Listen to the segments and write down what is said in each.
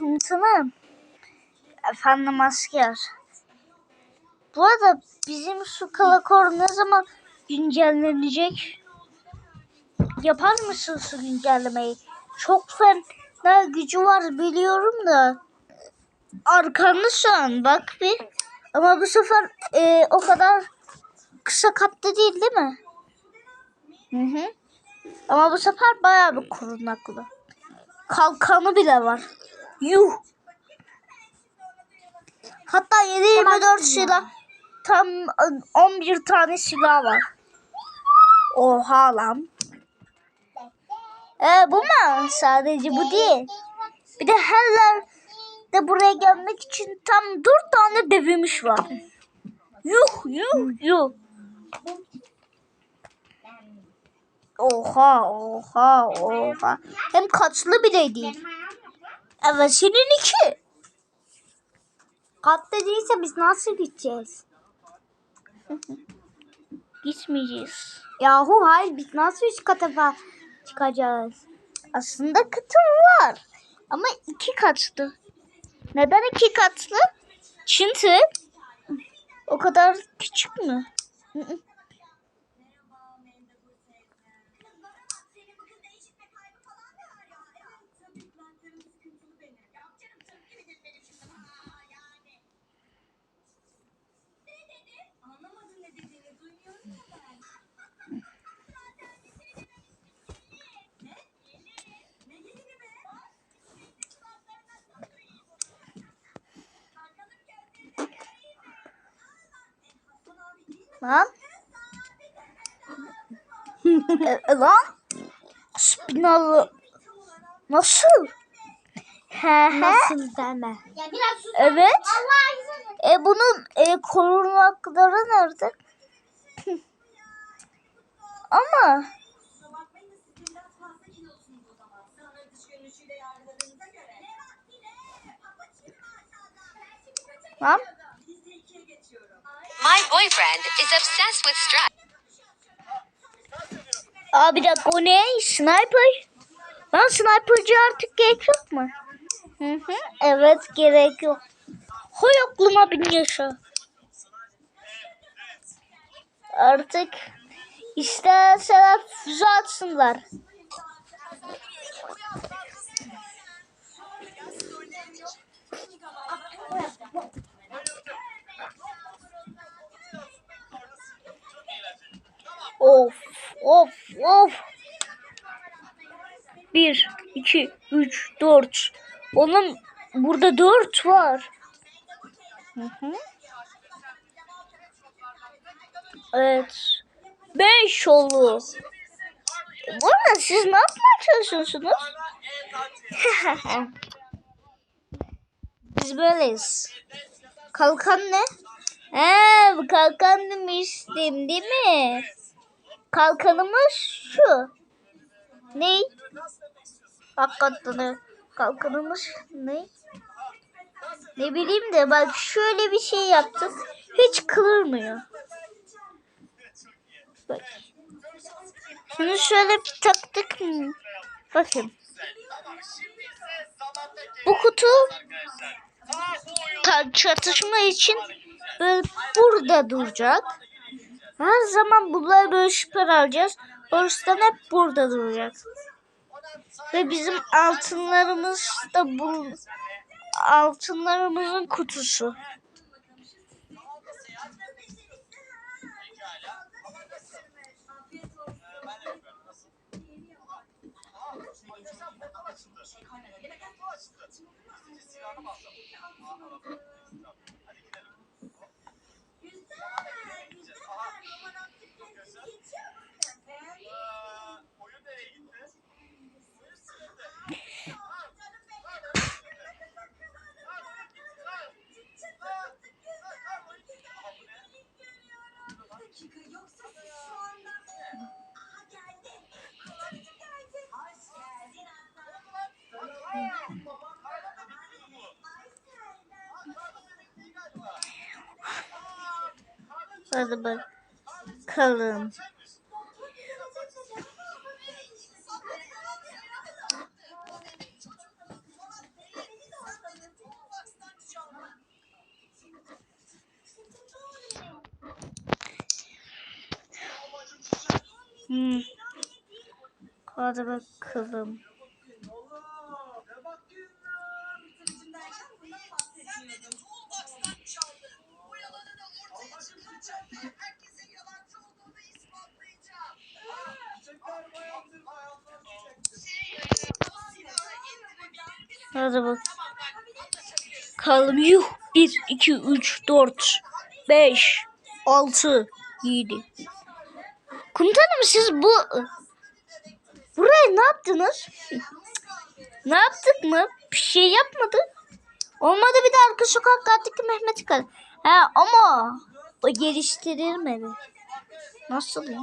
komutanım. Efendim asker. Bu arada bizim şu kalakor ne zaman güncellenecek? Yapar mısın şu güncellemeyi? Çok fena gücü var biliyorum da. Arkanda şu an bak bir. Ama bu sefer e, o kadar kısa katlı değil değil mi? Hı hı. Ama bu sefer bayağı bir korunaklı. Kalkanı bile var. Yuh. Hatta 7-24 silah tam e, 11 tane silah var. Oha lan. Ee, bu mu? Sadece bu değil. Bir de her de buraya gelmek için tam 4 tane devimiz var. Yuh yuh yuh. Oha oha oha. Hem kaçlı bile değil. Evet senin iki. Katlı değilse biz nasıl gideceğiz? Gitmeyeceğiz. Yahu hayır biz nasıl üst kata çıkacağız? Aslında katım var. Ama iki katlı. Neden iki katlı? Çünkü o kadar küçük mü? Lan. e, lan. Spinalı. Nasıl? He he. Nasıl deme. Evet. E bunun e, korunakları nerede? Ama Lan My boyfriend is obsessed with stress. Aa bir dakika o ne? Sniper. Lan sniperci artık gerek yok mu? Hı hı, evet gerek yok. Hay aklıma bin yaşa. Artık isterseler füze atsınlar. Of of of. Bir, iki, üç, dört. Oğlum burada dört var. Hı hı. Evet. Beş oldu. Bu arada siz ne yapmaya çalışıyorsunuz? Biz böyleyiz. Kalkan ne? He, kalkan demiştim değil mi? Kalkanımız şu. Ne? Hakikaten kalkanımız ne? Ne bileyim de bak şöyle bir şey yaptık. Hiç kırılmıyor. Bak. Şunu şöyle bir taktık? Bakın. Bu kutu çatışma için böyle burada duracak. Her zaman bunları böyle süper alacağız. O yüzden hep burada duracak. Ve bizim altınlarımız da bu altınlarımızın kutusu. Hadi bakalım. Hmm. Hadi bakalım. Hadi bak. Kalım yuh. 1, 2, 3, 4, 5, 6, 7. Komutanım siz bu... Buraya ne yaptınız? ne yaptık mı? Bir şey yapmadık. Olmadı bir de arka sokaktaki Mehmet Kal. Ha ama o geliştirilmedi. Nasıl ya?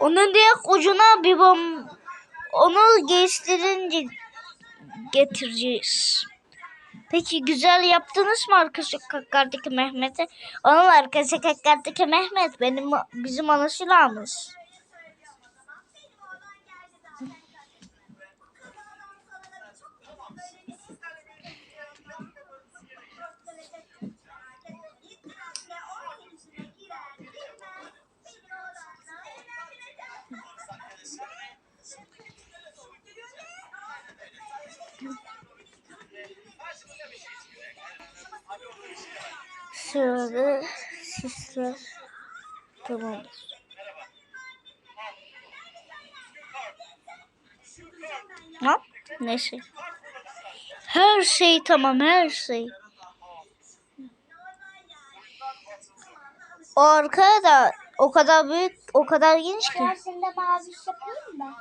Onun diye ucuna bir bom onu geliştirince getireceğiz. Peki güzel yaptınız mı arka sokaktaki Mehmet'e? Onun arka sokaktaki Mehmet benim bizim ana silahımız. Sırada sisler tamamdır. Ne? Neyse. Her şey tamam her şey. O da o kadar büyük o kadar geniş ki. Dersinde mavi yapayım mı?